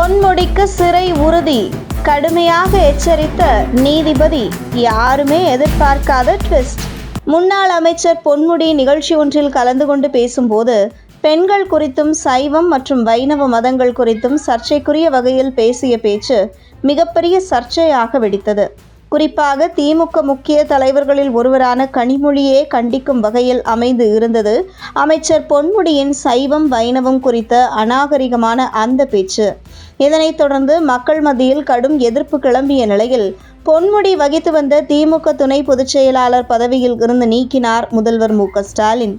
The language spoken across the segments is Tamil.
பொன்முடிக்கு சிறை உறுதி. கடுமையாக எச்சரித்த நீதிபதி யாருமே எதிர்பார்க்காத ட்விஸ்ட். முன்னாள் அமைச்சர் பொன்முடி நிகழ்ச்சி ஒன்றில் கலந்து கொண்டு பேசும்போது பெண்கள் குறித்தும் சைவம் மற்றும் வைணவ மதங்கள் குறித்தும் சர்ச்சைக்குரிய வகையில் பேசிய பேச்சு மிகப்பெரிய சர்ச்சையாக வெடித்தது. குறிப்பாக திமுக முக்கிய தலைவர்களில் ஒருவரான கனிமொழியே கண்டிக்கும் வகையில் அமைந்து இருந்தது. அமைச்சர் பொன்முடியின் சைவம் வைணவம் குறித்த அநாகரிகமான அந்த பேச்சு. இதனைத் தொடர்ந்து மக்கள் மத்தியில் கடும் எதிர்ப்பு கிளம்பிய நிலையில் பொன்முடி வகித்து வந்த திமுக துணை பொதுச் செயலாளர் பதவியில் இருந்து நீக்கினார் முதல்வர் மு. ஸ்டாலின்.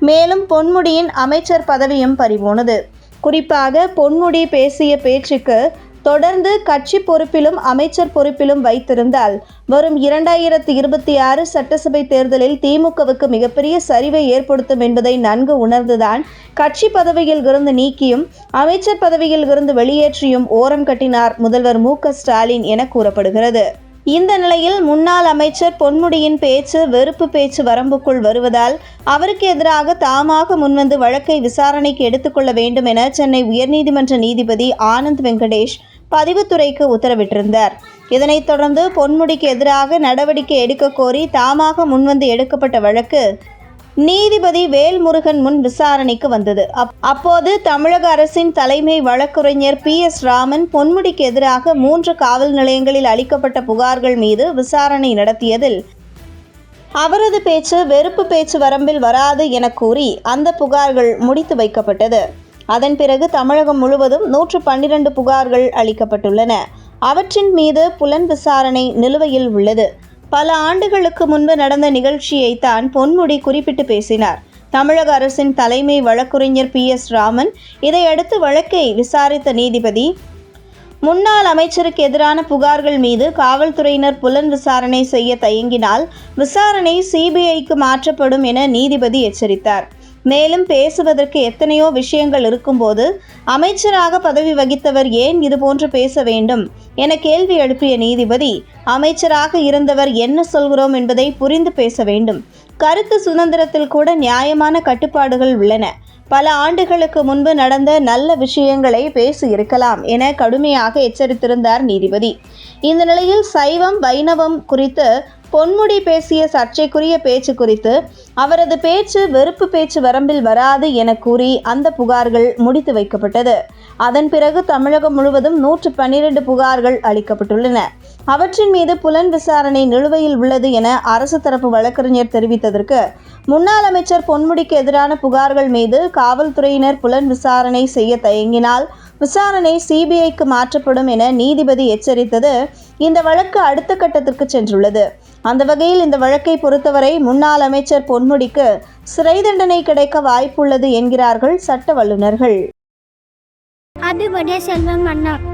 மேலும் பொன்முடியின் அமைச்சர் பதவியும் பறிபோனது. குறிப்பாக பொன்முடி பேசிய பேச்சுக்கு தொடர்ந்து கட்சி பொறுப்பிலும் அமைச்சர் பொறுப்பிலும் வைத்திருந்தால் வரும் இரண்டாயிரத்தி இருபத்தி ஆறு சட்டசபை தேர்தலில் திமுகவுக்கு மிகப்பெரிய சரிவை ஏற்படுத்தும் என்பதை நன்கு உணர்ந்துதான் கட்சி பதவியில் இருந்து நீக்கியும் அமைச்சர் பதவியில் இருந்து வெளியேற்றியும் ஓரம் கட்டினார் முதல்வர் மு ஸ்டாலின் என கூறப்படுகிறது. இந்த நிலையில் முன்னாள் அமைச்சர் பொன்முடியின் பேச்சு வெறுப்பு பேச்சு வரம்புக்குள் வருவதால் அவருக்கு எதிராக தாமாக முன்வந்து வழக்கை விசாரணைக்கு எடுத்துக்கொள்ள வேண்டும் என சென்னை உயர்நீதிமன்ற நீதிபதி ஆனந்த் வெங்கடேஷ் பதிவுத்துறைக்கு உத்தரவிட்டிருந்தார். இதனைத் தொடர்ந்து பொன்முடிக்கு எதிராக நடவடிக்கை எடுக்க கோரி தாமாக முன்வந்து எடுக்கப்பட்ட வழக்கு நீதிபதி வேல்முருகன் முன் விசாரணைக்கு வந்தது. அப்- அப்போது தமிழக அரசின் தலைமை வழக்குரைஞர் பி எஸ் ராமன் பொன்முடிக்கு எதிராக மூன்று காவல் நிலையங்களில் அளிக்கப்பட்ட புகார்கள் மீது விசாரணை நடத்தியதில் அவரது பேச்சு வெறுப்பு பேச்சு வரம்பில் வராது என கூறி அந்த புகார்கள் முடித்து வைக்கப்பட்டது. அதன் பிறகு தமிழகம் முழுவதும் நூற்று பன்னிரண்டு புகார்கள் அளிக்கப்பட்டுள்ளன. அவற்றின் மீது புலன் விசாரணை நிலுவையில் உள்ளது. பல ஆண்டுகளுக்கு முன்பு நடந்த நிகழ்ச்சியை தான் பொன்முடி குறிப்பிட்டு பேசினார். தமிழக அரசின் தலைமை வழக்குரைஞர் பி. எஸ். ராமன் இதையடுத்து வழக்கை விசாரித்த நீதிபதி முன்னாள் அமைச்சருக்கு எதிரான புகார்கள் மீது காவல்துறையினர் புலன் விசாரணை செய்ய தயங்கினால் விசாரணை சிபிஐக்கு மாற்றப்படும் என நீதிபதி எச்சரித்தார். மேலும் பேசுவதற்கு எத்தனையோ விஷயங்கள் இருக்கும்போது அமைச்சராக பதவி வகித்தவர் ஏன் இதுபோன்று பேச வேண்டும் என கேள்வி எழுப்பிய நீதிபதி அமைச்சராக இருந்தவர் என்ன சொல்கிறோம் என்பதை புரிந்து பேச வேண்டும். கருத்து சுதந்திரத்தில் கூட நியாயமான கட்டுப்பாடுகள் உள்ளன. பல ஆண்டுகளுக்கு முன்பு நடந்த நல்ல விஷயங்களை பேசி இருக்கலாம் என கடுமையாக எச்சரித்திருந்தார் நீதிபதி. இந்த நிலையில் சைவம் வைணவம் குறித்து பொன்முடி பேசிய சர்ச்சைக்குரிய பேச்சு குறித்து அவரது பேச்சு வெறுப்பு பேச்சு வரம்பில் வராது என கூறி அந்த புகார்கள் முடித்து வைக்கப்பட்டது. அதன் பிறகு தமிழகம் முழுவதும் நூற்று பன்னிரண்டு புகார்கள் அளிக்கப்பட்டுள்ளன. அவற்றின் மீது புலன் விசாரணை நிலுவையில் உள்ளது என அரசு தரப்பு வழக்கறிஞர் தெரிவித்ததற்கு முன்னாள் அமைச்சர் பொன்முடிக்கு எதிரான புகார்கள் மீது காவல்துறையினர் புலன் விசாரணை செய்ய தயங்கினால் விசாரணை சிபிஐக்கு மாற்றப்படும் என நீதிபதி எச்சரித்தது. இந்த வழக்கு அடுத்த கட்டத்திற்கு சென்றுள்ளது. அந்த வகையில் இந்த வழக்கை பொறுத்தவரை முன்னாள் அமைச்சர் பொன்முடிக்கு சிறை தண்டனை கிடைக்க வாய்ப்புள்ளது என்கிறார்கள் சட்ட வல்லுநர்கள். அது செல்வம் அண்ணா.